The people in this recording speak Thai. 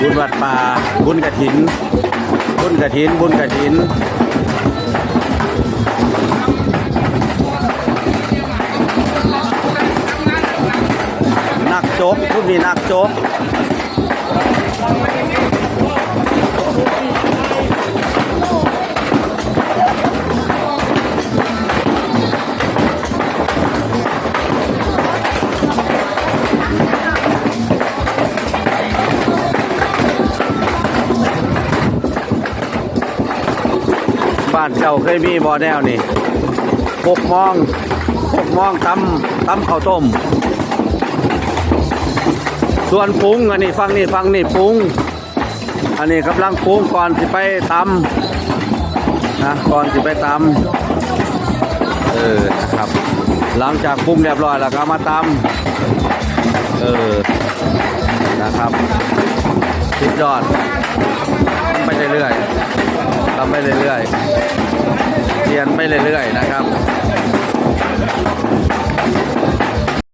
บุญวัดป่า บุญกระถิน บุญกระถิน บุญกระถินนักโจ๊กผู้มีนักโจ๊ก บ้านเจ้าเคยมีบ่อแนวนี่หกมองหกมองตำตำข้าวต้ม ส่วนปรุงอันนี้ฟังนี่ฟังนี่ปรุง อันนี้กำลังปรุงก่อนสิไปตำนะก่อนสิไปตำเออครับ หลังจากปรุงเรียบร้อยแล้วก็มาตำเออนะครับสุดยอด ทำไปเรื่อยๆเรียนไปเรื่อยๆนะครับ